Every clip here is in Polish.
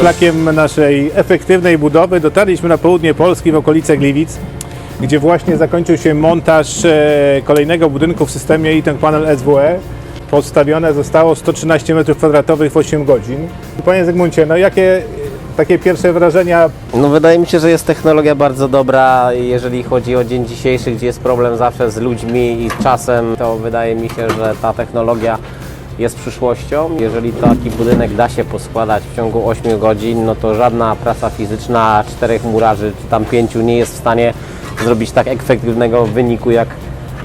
Szlakiem naszej efektywnej budowy dotarliśmy na południe Polski w okolice Gliwic, gdzie właśnie zakończył się montaż e, kolejnego budynku w systemie Item Panel SWE. Postawione zostało 113 m2 w 8 godzin. Panie Zygmuncie, no jakie takie pierwsze wrażenia No wydaje mi się, że jest technologia bardzo dobra, jeżeli chodzi o dzień dzisiejszy, gdzie jest problem zawsze z ludźmi i z czasem, to wydaje mi się, że ta technologia jest przyszłością. Jeżeli taki budynek da się poskładać w ciągu 8 godzin, no to żadna praca fizyczna czterech murarzy czy tam pięciu nie jest w stanie zrobić tak efektywnego wyniku jak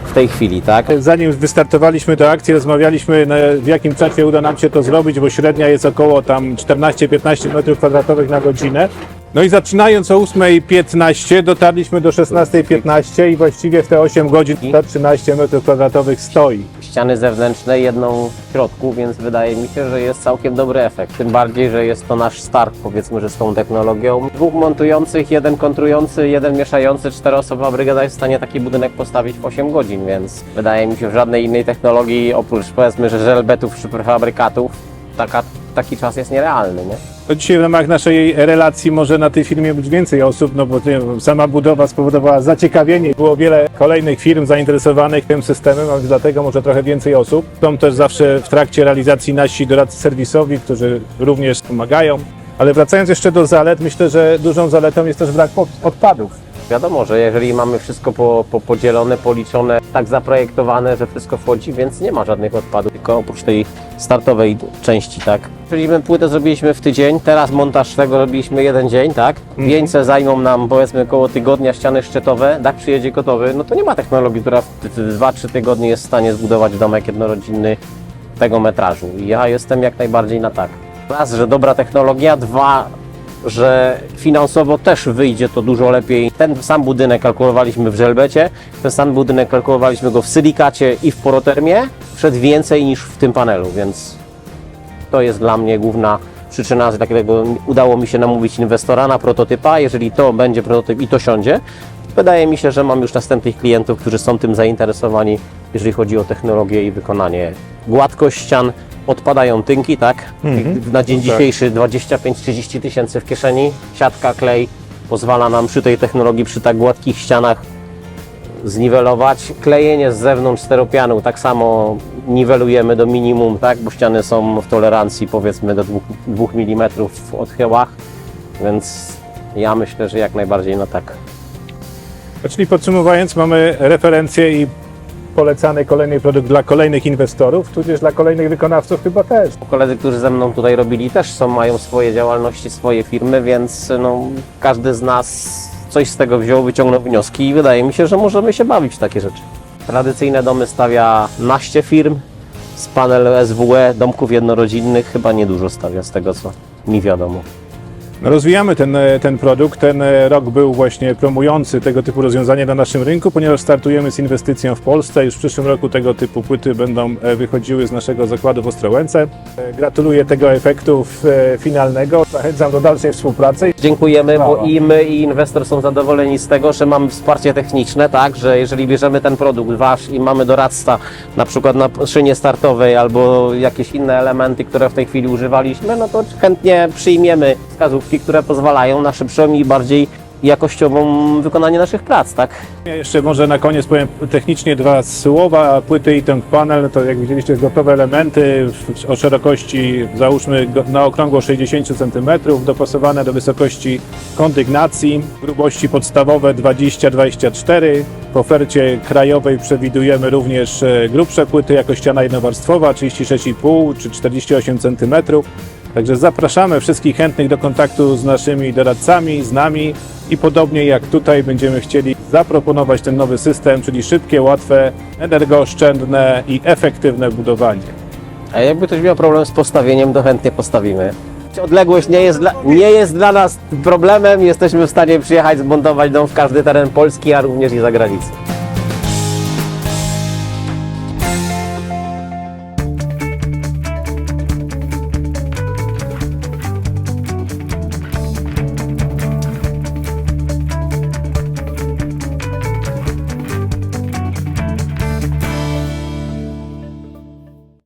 w tej chwili, tak? Zanim wystartowaliśmy do akcji, rozmawialiśmy w jakim czasie uda nam się to zrobić, bo średnia jest około tam 14-15 m2 na godzinę. No i zaczynając o 8.15 dotarliśmy do 16.15 i właściwie w te 8 godzin ta 13 m2 stoi. Ściany zewnętrzne, jedną w środku, więc wydaje mi się, że jest całkiem dobry efekt. Tym bardziej, że jest to nasz start, powiedzmy, że z tą technologią. Dwóch montujących, jeden kontrujący, jeden mieszający, czteroosobowa brygada jest w stanie taki budynek postawić w 8 godzin, więc wydaje mi się, że żadnej innej technologii, oprócz powiedzmy, że żelbetów czy prefabrykatów, taka, taki czas jest nierealny, nie? To dzisiaj w ramach naszej relacji może na tej firmie być więcej osób, no bo sama budowa spowodowała zaciekawienie. Było wiele kolejnych firm zainteresowanych tym systemem, a więc dlatego może trochę więcej osób. Są też zawsze w trakcie realizacji nasi doradcy serwisowi, którzy również pomagają. Ale wracając jeszcze do zalet, myślę, że dużą zaletą jest też brak odpadów. Wiadomo, że jeżeli mamy wszystko po, po, podzielone, policzone, tak zaprojektowane, że wszystko wchodzi, więc nie ma żadnych odpadów, tylko oprócz tej startowej części, tak? Czyli my płytę zrobiliśmy w tydzień, teraz montaż tego robiliśmy jeden dzień, tak? Wieńce zajmą nam powiedzmy około tygodnia, ściany szczytowe, dach przyjedzie gotowy, no to nie ma technologii, która w 2-3 tygodnie jest w stanie zbudować domek jednorodzinny tego metrażu. Ja jestem jak najbardziej na tak. Raz, że dobra technologia, dwa, że finansowo też wyjdzie to dużo lepiej. Ten sam budynek kalkulowaliśmy w żelbecie, ten sam budynek kalkulowaliśmy go w silikacie i w porotermie, przed więcej niż w tym panelu, więc to jest dla mnie główna przyczyna, z dlaczego udało mi się namówić inwestora na prototypa. Jeżeli to będzie prototyp i to siądzie, wydaje mi się, że mam już następnych klientów, którzy są tym zainteresowani, jeżeli chodzi o technologię i wykonanie. Gładkość ścian, odpadają tynki, tak? Na dzień Tak. dzisiejszy 25-30 tysięcy w kieszeni, siatka, klej pozwala nam przy tej technologii, przy tak gładkich ścianach zniwelować. Klejenie z zewnątrz steropianu tak samo niwelujemy do minimum, tak? bo ściany są w tolerancji powiedzmy do 2 mm w odchyłach, więc ja myślę, że jak najbardziej na tak. Czyli podsumowując, mamy referencję i polecany kolejny produkt dla kolejnych inwestorów, tudzież dla kolejnych wykonawców chyba też. Koledzy, którzy ze mną tutaj robili też są, mają swoje działalności, swoje firmy, więc no, każdy z nas coś z tego wziął, wyciągnął wnioski i wydaje mi się, że możemy się bawić w takie rzeczy. Tradycyjne domy stawia naście firm, z panel SWE, domków jednorodzinnych chyba niedużo stawia z tego, co mi wiadomo. Rozwijamy ten, e, ten produkt. Ten e, rok był właśnie promujący tego typu rozwiązanie na naszym rynku, ponieważ startujemy z inwestycją w Polsce. Już w przyszłym roku tego typu płyty będą e, wychodziły z naszego zakładu w Ostrołęce. Gratuluję tego efektu finalnego. Zachęcam do dalszej współpracy. Dziękujemy, bo i my, i inwestor są zadowoleni z tego, że mamy wsparcie techniczne, tak, że jeżeli bierzemy ten produkt wasz i mamy doradztwa, na przykład na szynie startowej albo jakieś inne elementy, które w tej chwili używaliśmy, no to chętnie przyjmiemy wskazówki, które pozwalają na szybszą i bardziej jakościową wykonanie naszych prac, tak? Ja jeszcze może na koniec powiem technicznie dwa słowa. Płyty i ten panel to jak widzieliście gotowe elementy o szerokości załóżmy na okrągło 60 cm, dopasowane do wysokości kondygnacji, grubości podstawowe 20-24. W ofercie krajowej przewidujemy również e, grubsze płyty jako ściana jednowarstwowa 36,5 czy 48 cm. Także zapraszamy wszystkich chętnych do kontaktu z naszymi doradcami, z nami i podobnie jak tutaj będziemy chcieli zaproponować ten nowy system, czyli szybkie, łatwe, energooszczędne i efektywne budowanie. A jakby ktoś miał problem z postawieniem, to chętnie postawimy. Odległość nie jest, dla, nie jest dla nas problemem, jesteśmy w stanie przyjechać, zmontować dom w każdy teren Polski, a również i za granicą.